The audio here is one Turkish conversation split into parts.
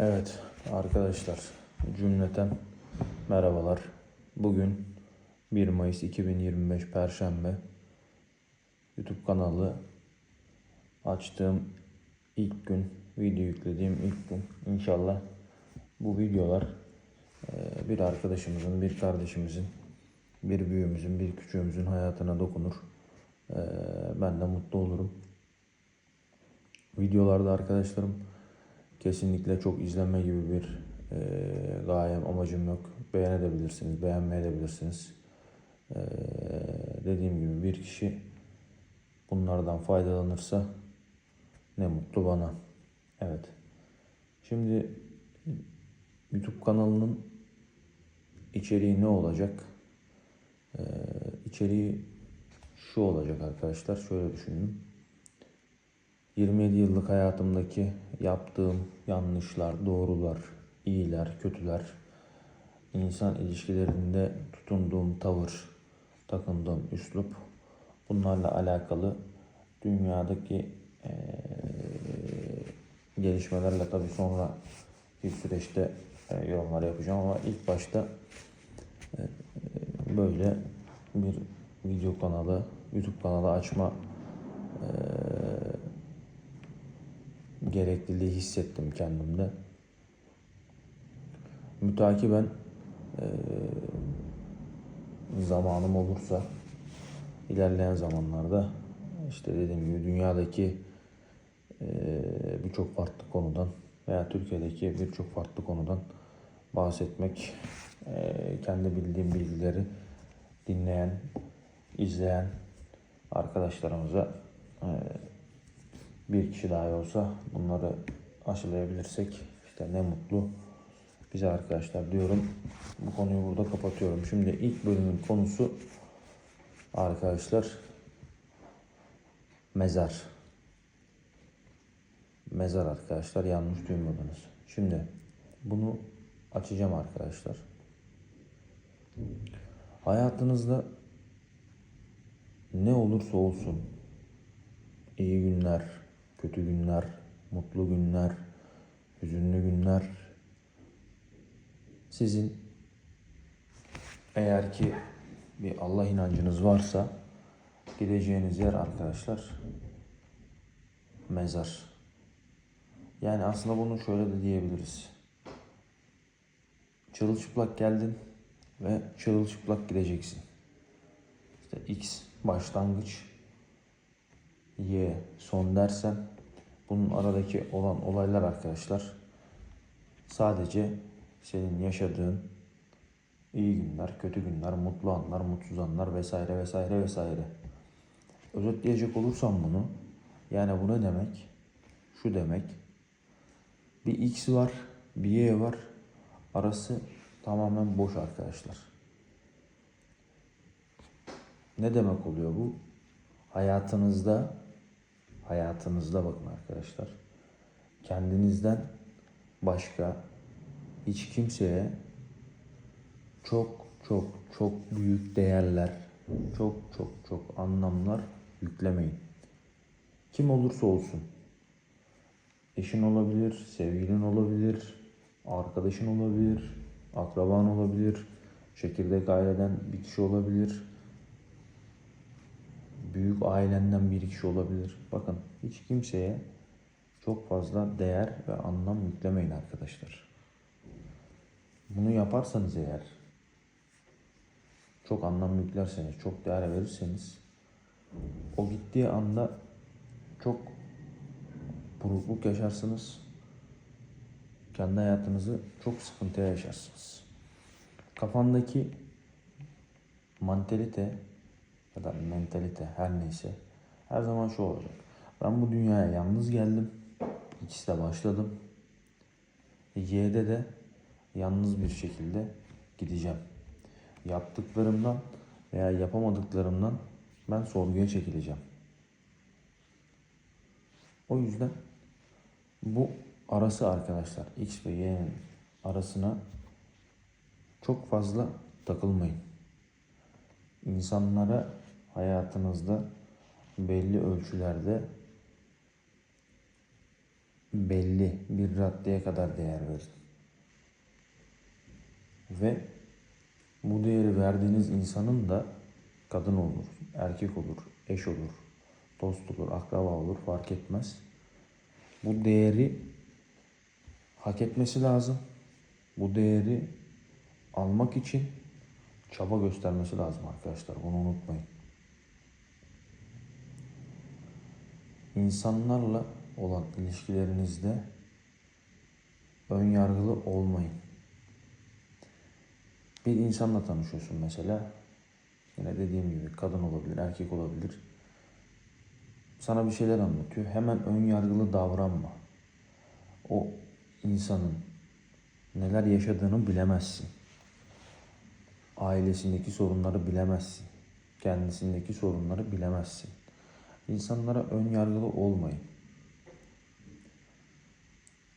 Evet arkadaşlar cümleten merhabalar. Bugün 1 Mayıs 2025 Perşembe. YouTube kanalı açtığım ilk gün, video yüklediğim ilk gün. İnşallah bu videolar eee, bir arkadaşımızın, bir kardeşimizin, bir büyüğümüzün, bir küçüğümüzün hayatına dokunur. Eee, Ben de mutlu olurum. Videolarda arkadaşlarım kesinlikle çok izlenme gibi bir e, gayem, amacım yok. Beğenebilirsiniz, beğenmeyebilirsiniz. E, dediğim gibi bir kişi bunlardan faydalanırsa ne mutlu bana. Evet. Şimdi YouTube kanalının içeriği ne olacak? E, içeriği şu olacak arkadaşlar. Şöyle düşünün. 27 yıllık hayatımdaki yaptığım yanlışlar, doğrular, iyiler, kötüler, insan ilişkilerinde tutunduğum tavır, takındığım üslup, bunlarla alakalı dünyadaki eee, gelişmelerle tabii sonra bir süreçte eee, yorumlar yapacağım ama ilk başta eee, böyle bir video kanalı, YouTube kanalı açma gerekliliği hissettim kendimde. Mütakiben eee zamanım olursa ilerleyen zamanlarda işte dediğim gibi dünyadaki birçok farklı konudan veya Türkiye'deki birçok farklı konudan bahsetmek, kendi bildiğim bilgileri dinleyen, izleyen arkadaşlarımıza bir kişi dahi olsa bunları aşılayabilirsek işte ne mutlu bize arkadaşlar diyorum. Bu konuyu burada kapatıyorum. Şimdi ilk bölümün konusu arkadaşlar mezar. Mezar arkadaşlar yanlış duymadınız. Şimdi bunu açacağım arkadaşlar. Hayatınızda ne olursa olsun iyi günler, kötü günler, mutlu günler, hüzünlü günler sizin eğer ki bir Allah inancınız varsa gideceğiniz yer arkadaşlar mezar. Yani aslında bunu şöyle de diyebiliriz. Çırılçıplak geldin ve çırılçıplak gideceksin. İşte X başlangıç, Y son dersen bunun aradaki olan olaylar arkadaşlar sadece senin yaşadığın iyi günler, kötü günler, mutlu anlar, mutsuz anlar vesaire vesaire vesaire. Özetleyecek olursam bunu yani bu ne demek? Şu demek. Bir X var, bir Y var. Arası tamamen boş arkadaşlar. Ne demek oluyor bu? Hayatınızda hayatınızda bakın arkadaşlar. Kendinizden başka hiç kimseye çok çok çok büyük değerler, çok çok çok anlamlar yüklemeyin. Kim olursa olsun. Eşin olabilir, sevgilin olabilir, arkadaşın olabilir, akraban olabilir, çekirdek aileden bir kişi olabilir, büyük ailenden bir kişi olabilir. Bakın hiç kimseye çok fazla değer ve anlam yüklemeyin arkadaşlar. Bunu yaparsanız eğer çok anlam yüklerseniz, çok değer verirseniz o gittiği anda çok burukluk yaşarsınız. Kendi hayatınızı çok sıkıntıya yaşarsınız. Kafandaki mantalite ya da mentalite her neyse her zaman şu olacak. Ben bu dünyaya yalnız geldim. İkisi de başladım. Y'de de yalnız bir şekilde gideceğim. Yaptıklarımdan veya yapamadıklarımdan ben sorguya çekileceğim. O yüzden bu arası arkadaşlar X ve Y'nin arasına çok fazla takılmayın. İnsanlara hayatınızda belli ölçülerde belli bir raddeye kadar değer verin. Ve bu değeri verdiğiniz insanın da kadın olur, erkek olur, eş olur, dost olur, akraba olur fark etmez. Bu değeri hak etmesi lazım. Bu değeri almak için çaba göstermesi lazım arkadaşlar. Bunu unutmayın. İnsanlarla olan ilişkilerinizde ön yargılı olmayın. Bir insanla tanışıyorsun mesela. Yine dediğim gibi kadın olabilir, erkek olabilir. Sana bir şeyler anlatıyor. Hemen ön yargılı davranma. O insanın neler yaşadığını bilemezsin. Ailesindeki sorunları bilemezsin. Kendisindeki sorunları bilemezsin. İnsanlara ön yargılı olmayın.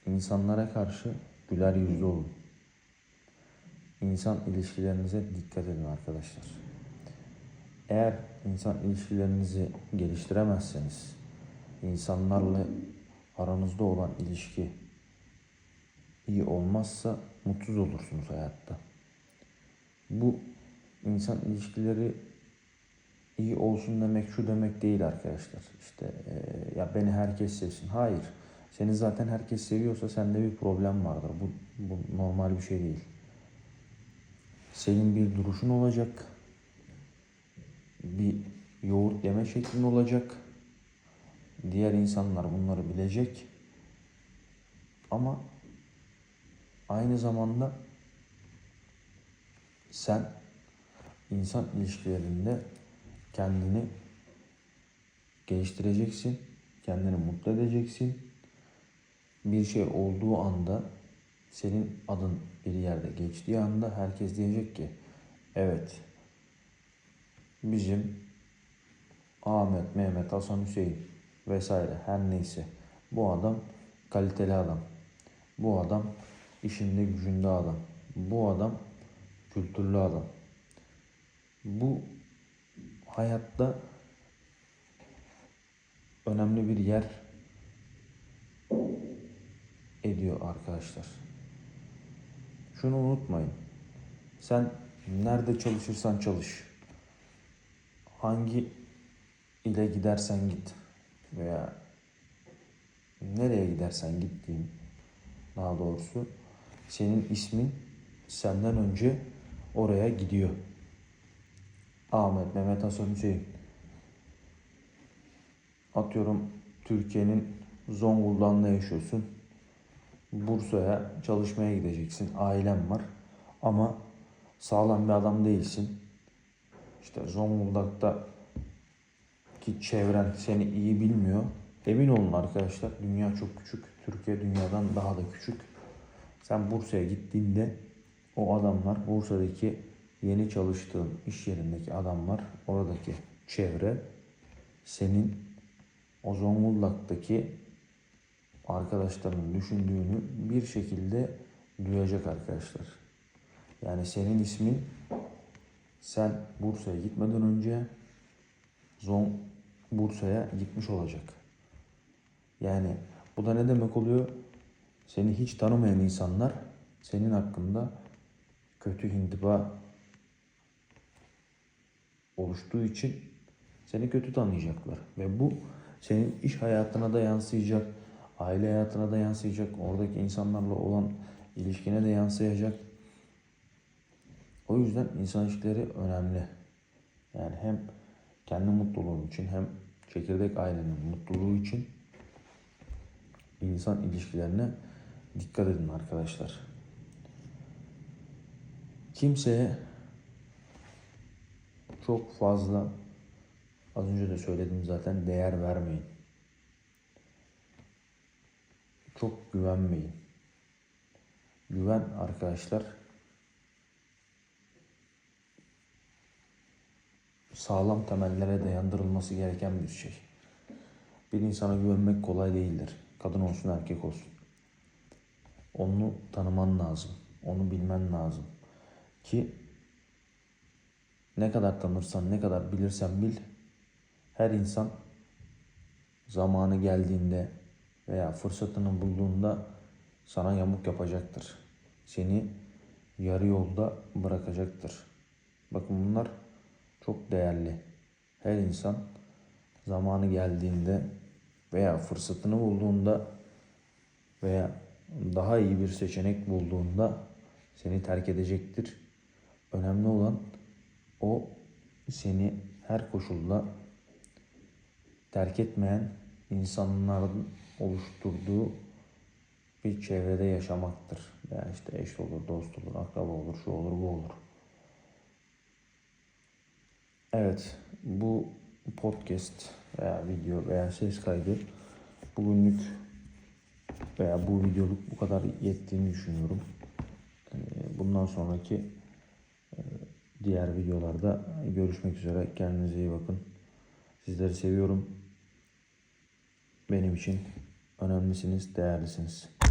İnsanlara karşı güler yüzlü olun. İnsan ilişkilerinize dikkat edin arkadaşlar. Eğer insan ilişkilerinizi geliştiremezseniz, insanlarla aranızda olan ilişki iyi olmazsa mutsuz olursunuz hayatta. Bu insan ilişkileri iyi olsun demek şu demek değil arkadaşlar. İşte eee, ya beni herkes sevsin. Hayır. Seni zaten herkes seviyorsa sende bir problem vardır. Bu, bu normal bir şey değil. Senin bir duruşun olacak. Bir yoğurt yeme şeklin olacak. Diğer insanlar bunları bilecek. Ama aynı zamanda sen insan ilişkilerinde kendini geliştireceksin. Kendini mutlu edeceksin. Bir şey olduğu anda senin adın bir yerde geçtiği anda herkes diyecek ki evet bizim Ahmet, Mehmet, Hasan, Hüseyin vesaire her neyse bu adam kaliteli adam. Bu adam işinde gücünde adam. Bu adam kültürlü adam. Bu hayatta önemli bir yer ediyor arkadaşlar. Şunu unutmayın. Sen nerede çalışırsan çalış. Hangi ile gidersen git veya nereye gidersen git diyeyim daha doğrusu senin ismin senden önce oraya gidiyor. Ahmet, Mehmet Hasan Hüseyin. Atıyorum Türkiye'nin Zonguldak'ında yaşıyorsun. Bursa'ya çalışmaya gideceksin. Ailen var. Ama sağlam bir adam değilsin. İşte Zonguldak'ta ki çevren seni iyi bilmiyor. Emin olun arkadaşlar dünya çok küçük. Türkiye dünyadan daha da küçük. Sen Bursa'ya gittiğinde o adamlar Bursa'daki yeni çalıştığın iş yerindeki adamlar oradaki çevre senin o Zonguldak'taki arkadaşlarının düşündüğünü bir şekilde duyacak arkadaşlar. Yani senin ismin sen Bursa'ya gitmeden önce Zon Bursa'ya gitmiş olacak. Yani bu da ne demek oluyor? Seni hiç tanımayan insanlar senin hakkında kötü hindiba oluştuğu için seni kötü tanıyacaklar. Ve bu senin iş hayatına da yansıyacak, aile hayatına da yansıyacak, oradaki insanlarla olan ilişkine de yansıyacak. O yüzden insan ilişkileri önemli. Yani hem kendi mutluluğun için hem çekirdek ailenin mutluluğu için insan ilişkilerine dikkat edin arkadaşlar. Kimseye çok fazla az önce de söyledim zaten değer vermeyin. Çok güvenmeyin. Güven arkadaşlar sağlam temellere dayandırılması gereken bir şey. Bir insana güvenmek kolay değildir. Kadın olsun erkek olsun. Onu tanıman lazım. Onu bilmen lazım. Ki ne kadar tanırsan, ne kadar bilirsen bil, her insan zamanı geldiğinde veya fırsatını bulduğunda sana yamuk yapacaktır. Seni yarı yolda bırakacaktır. Bakın bunlar çok değerli. Her insan zamanı geldiğinde veya fırsatını bulduğunda veya daha iyi bir seçenek bulduğunda seni terk edecektir. Önemli olan o seni her koşulda terk etmeyen insanların oluşturduğu bir çevrede yaşamaktır. Veya işte eş olur, dost olur, akraba olur, şu olur, bu olur. Evet, bu podcast veya video veya ses kaydı bugünlük veya bu videoluk bu kadar yettiğini düşünüyorum. Ee, Bundan sonraki diğer videolarda görüşmek üzere. Kendinize iyi bakın. Sizleri seviyorum. Benim için önemlisiniz, değerlisiniz.